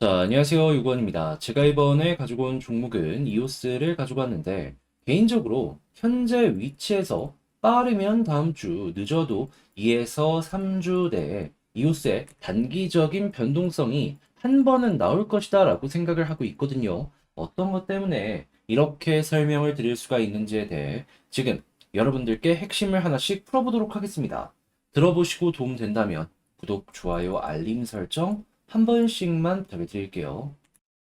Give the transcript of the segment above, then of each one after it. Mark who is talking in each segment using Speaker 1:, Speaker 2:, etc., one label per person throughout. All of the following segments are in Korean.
Speaker 1: 자, 안녕하세요. 유건입니다. 제가 이번에 가지고 온 종목은 이오스를 가지고 왔는데, 개인적으로 현재 위치에서 빠르면 다음 주, 늦어도 2에서 3주 내에 이오스의 단기적인 변동성이 한 번은 나올 것이다 라고 생각을 하고 있거든요. 어떤 것 때문에 이렇게 설명을 드릴 수가 있는지에 대해 지금 여러분들께 핵심을 하나씩 풀어보도록 하겠습니다. 들어보시고 도움 된다면 구독, 좋아요, 알림 설정, 한 번씩만 부탁드릴게요.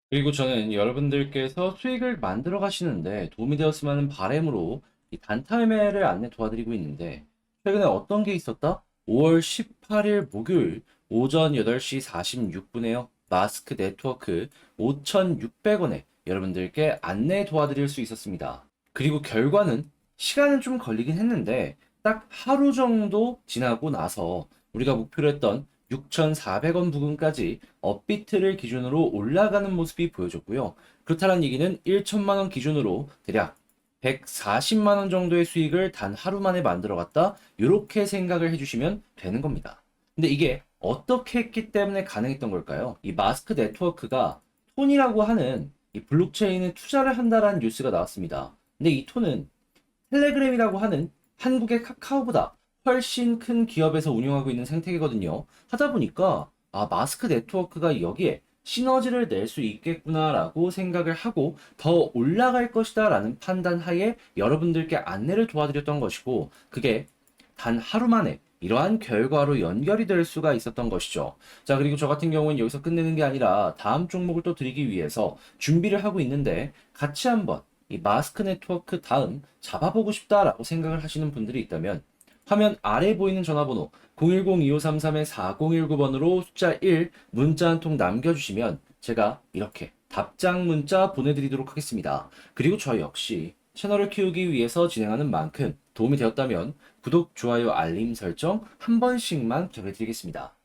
Speaker 1: 그리고 저는 여러분들께서 수익을 만들어 가시는데 도움이 되었으면 하는 바람으로 이 단타 매매를 안내 도와드리고 있는데 최근에 어떤 게 있었다? 5월 18일 목요일 오전 8시 46분에요. 마스크 네트워크 5,600원에 여러분들께 안내 도와드릴 수 있었습니다. 그리고 결과는 시간은 좀 걸리긴 했는데 딱 하루 정도 지나고 나서 우리가 목표로 했던 6,400원 부근까지 업비트를 기준으로 올라가는 모습이 보여졌고요. 그렇다는 얘기는 1천만 원 기준으로 대략 140만 원 정도의 수익을 단 하루 만에 만들어갔다. 이렇게 생각을 해주시면 되는 겁니다. 근데 이게 어떻게 했기 때문에 가능했던 걸까요? 이 마스크 네트워크가 톤이라고 하는 이 블록체인에 투자를 한다라는 뉴스가 나왔습니다. 근데 이 톤은 텔레그램이라고 하는 한국의 카카오보다 훨씬 큰 기업에서 운영하고 있는 생태계거든요. 하다 보니까 아, 마스크 네트워크가 여기에 시너지를 낼 수 있겠구나라고 생각을 하고 더 올라갈 것이다라는 판단 하에 여러분들께 안내를 도와드렸던 것이고 그게 단 하루 만에 이러한 결과로 연결이 될 수가 있었던 것이죠. 자, 그리고 저 같은 경우는 여기서 끝내는 게 아니라 다음 종목을 또 드리기 위해서 준비를 하고 있는데 같이 한번 이 마스크 네트워크 다음 잡아보고 싶다라고 생각을 하시는 분들이 있다면 화면 아래 보이는 전화번호 010-2533-4019번으로 숫자 1 문자 한 통 남겨주시면 제가 이렇게 답장 문자 보내드리도록 하겠습니다. 그리고 저 역시 채널을 키우기 위해서 진행하는 만큼 도움이 되었다면 구독, 좋아요, 알림 설정 한 번씩만 부탁드리겠습니다.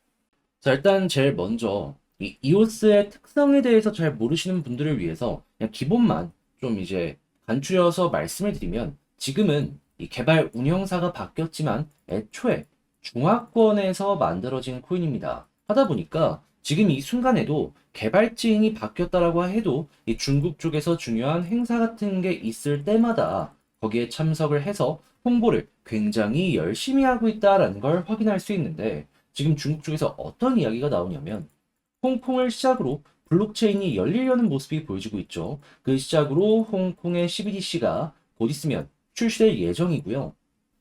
Speaker 1: 자, 일단 제일 먼저 이 이오스의 특성에 대해서 잘 모르시는 분들을 위해서 그냥 기본만 좀 이제 간추려서 말씀을 드리면 지금은 이 개발 운영사가 바뀌었지만 애초에 중화권에서 만들어진 코인입니다. 하다 보니까 지금 이 순간에도 개발지인이 바뀌었다라고 해도 이 중국 쪽에서 중요한 행사 같은 게 있을 때마다 거기에 참석을 해서 홍보를 굉장히 열심히 하고 있다라는 걸 확인할 수 있는데 지금 중국 쪽에서 어떤 이야기가 나오냐면 홍콩을 시작으로 블록체인이 열리려는 모습이 보여지고 있죠. 그 시작으로 홍콩의 CBDC가 곧 있으면 출시될 예정이고요.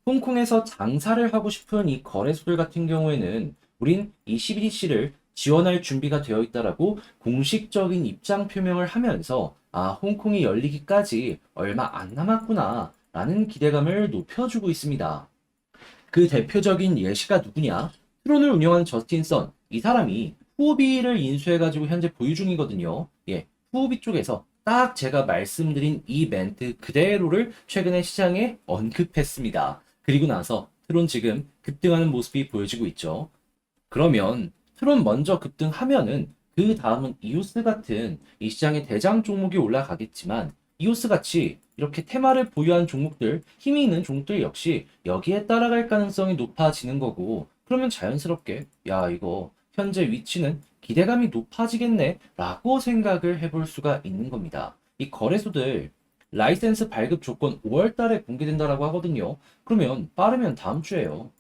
Speaker 1: 홍콩에서 장사를 하고 싶은 이 거래소들 같은 경우에는 우린 이 CBDC를 지원할 준비가 되어 있다라고 공식적인 입장 표명을 하면서 아, 홍콩이 열리기까지 얼마 안 남았구나 라는 기대감을 높여주고 있습니다. 그 대표적인 예시가 누구냐? 트론을 운영하는 저스틴 선. 이 사람이 후오비를 인수해가지고 현재 보유 중이거든요. 예, 후오비 쪽에서 딱 제가 말씀드린 이 멘트 그대로를 최근에 시장에 언급했습니다. 그리고 나서 트론 지금 급등하는 모습이 보여지고 있죠. 그러면 트론 먼저 급등하면은 그 다음은 이오스 같은 이 시장의 대장 종목이 올라가겠지만 이오스 같이 이렇게 테마를 보유한 종목들, 힘이 있는 종목들 역시 여기에 따라갈 가능성이 높아지는 거고 그러면 자연스럽게 야 이거 현재 위치는 기대감이 높아지겠네 라고 생각을 해볼 수가 있는 겁니다. 이 거래소들 라이센스 발급 조건 5월 달에 공개된다라고 하거든요. 그러면 빠르면 다음 주에요.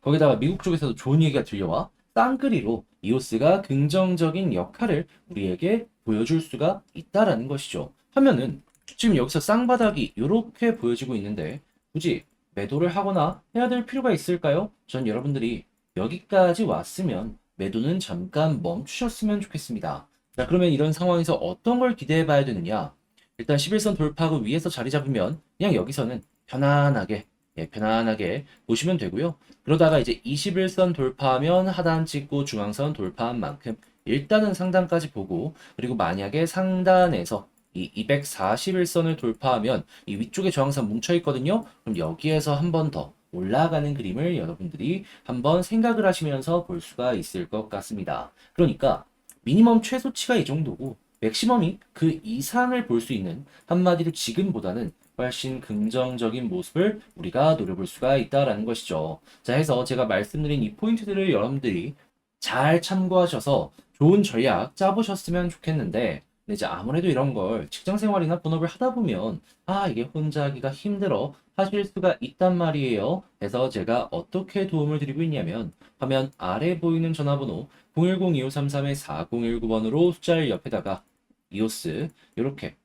Speaker 1: 거기다가 미국 쪽에서도 좋은 얘기가 들려와 쌍끌이로 이오스가 긍정적인 역할을 우리에게 보여줄 수가 있다라는 것이죠. 하면은 지금 여기서 쌍바닥이 이렇게 보여지고 있는데 굳이 매도를 하거나 해야 될 필요가 있을까요? 전 여러분들이 여기까지 왔으면 매도는 잠깐 멈추셨으면 좋겠습니다. 자, 그러면 이런 상황에서 어떤 걸 기대해 봐야 되느냐? 일단 11선 돌파하고 위에서 자리 잡으면 그냥 여기서는 편안하게 예, 편안하게 보시면 되고요. 그러다가 이제 21선 돌파하면 하단 찍고 중앙선 돌파한 만큼 일단은 상단까지 보고 그리고 만약에 상단에서 이 241선을 돌파하면 이 위쪽에 저항선 뭉쳐 있거든요. 그럼 여기에서 한 번 더 올라가는 그림을 여러분들이 한번 생각을 하시면서 볼 수가 있을 것 같습니다. 그러니까 미니멈 최소치가 이 정도고 맥시멈이 그 이상을 볼 수 있는 한마디로 지금보다는 훨씬 긍정적인 모습을 우리가 노려볼 수가 있다라는 것이죠. 자, 해서 제가 말씀드린 이 포인트들을 여러분들이 잘 참고하셔서 좋은 전략 짜보셨으면 좋겠는데 근데 이제 아무래도 이런 걸 직장 생활이나 본업을 하다 보면 아 이게 혼자 하기가 힘들어 하실 수가 있단 말이에요. 그래서 제가 어떻게 도움을 드리고 있냐면 화면 아래 보이는 전화번호 010-2533-4019번으로 숫자를 옆에다가 이오스 이렇게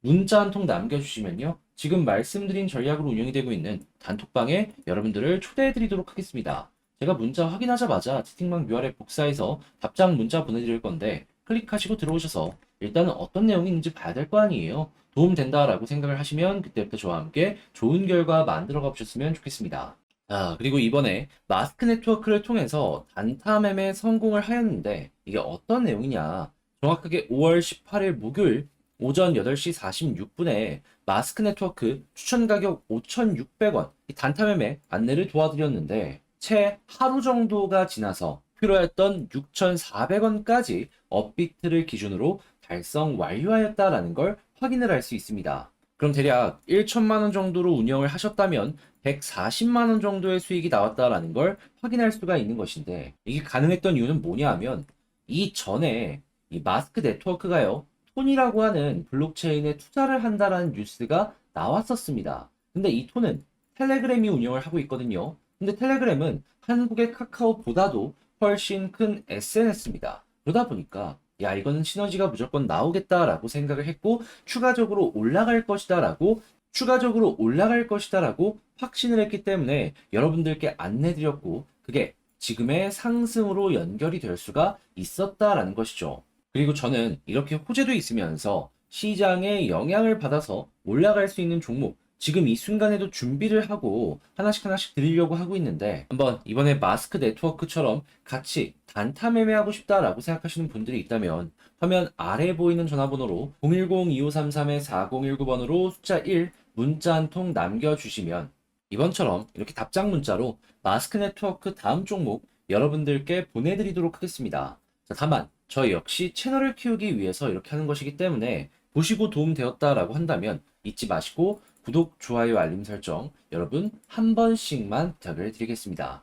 Speaker 1: 문자 한 통 남겨주시면요. 지금 말씀드린 전략으로 운영이 되고 있는 단톡방에 여러분들을 초대해 드리도록 하겠습니다. 제가 문자 확인하자마자 채팅방 URL 복사해서 답장 문자 보내드릴 건데 클릭하시고 들어오셔서 일단은 어떤 내용이 있는지 봐야 될 거 아니에요. 도움 된다라고 생각을 하시면 그때부터 저와 함께 좋은 결과 만들어 가보셨으면 좋겠습니다. 아, 그리고 이번에 마스크 네트워크를 통해서 단타 매매 성공을 하였는데 이게 어떤 내용이냐. 정확하게 5월 18일 목요일 오전 8시 46분에 마스크 네트워크 추천 가격 5,600원 이 단타 매매 안내를 도와드렸는데 채 하루 정도가 지나서 필요했던 6,400원까지 업비트를 기준으로 달성 완료하였다라는 걸 확인을 할 수 있습니다. 그럼 대략 1천만 원 정도로 운영을 하셨다면 140만 원 정도의 수익이 나왔다라는 걸 확인할 수가 있는 것인데 이게 가능했던 이유는 뭐냐 하면 이 전에 이 마스크 네트워크가요 톤이라고 하는 블록체인에 투자를 한다라는 뉴스가 나왔었습니다. 근데 이 톤은 텔레그램이 운영을 하고 있거든요. 근데 텔레그램은 한국의 카카오보다도 훨씬 큰 SNS입니다. 그러다 보니까 야 이거는 시너지가 무조건 나오겠다라고 생각을 했고 추가적으로 올라갈 것이다라고 추가적으로 올라갈 것이다라고 확신을 했기 때문에 여러분들께 안내드렸고 그게 지금의 상승으로 연결이 될 수가 있었다라는 것이죠. 그리고 저는 이렇게 호재도 있으면서 시장에 영향을 받아서 올라갈 수 있는 종목 지금 이 순간에도 준비를 하고 하나씩 하나씩 드리려고 하고 있는데 한번 이번에 마스크 네트워크처럼 같이 단타 매매하고 싶다라고 생각하시는 분들이 있다면 화면 아래 보이는 전화번호로 010-2533-4019번으로 숫자 1 문자 한 통 남겨주시면 이번처럼 이렇게 답장 문자로 마스크 네트워크 다음 종목 여러분들께 보내드리도록 하겠습니다. 자, 다만 저 역시 채널을 키우기 위해서 이렇게 하는 것이기 때문에 보시고 도움되었다라고 한다면 잊지 마시고 구독, 좋아요, 알림 설정 여러분 한 번씩만 부탁을 드리겠습니다.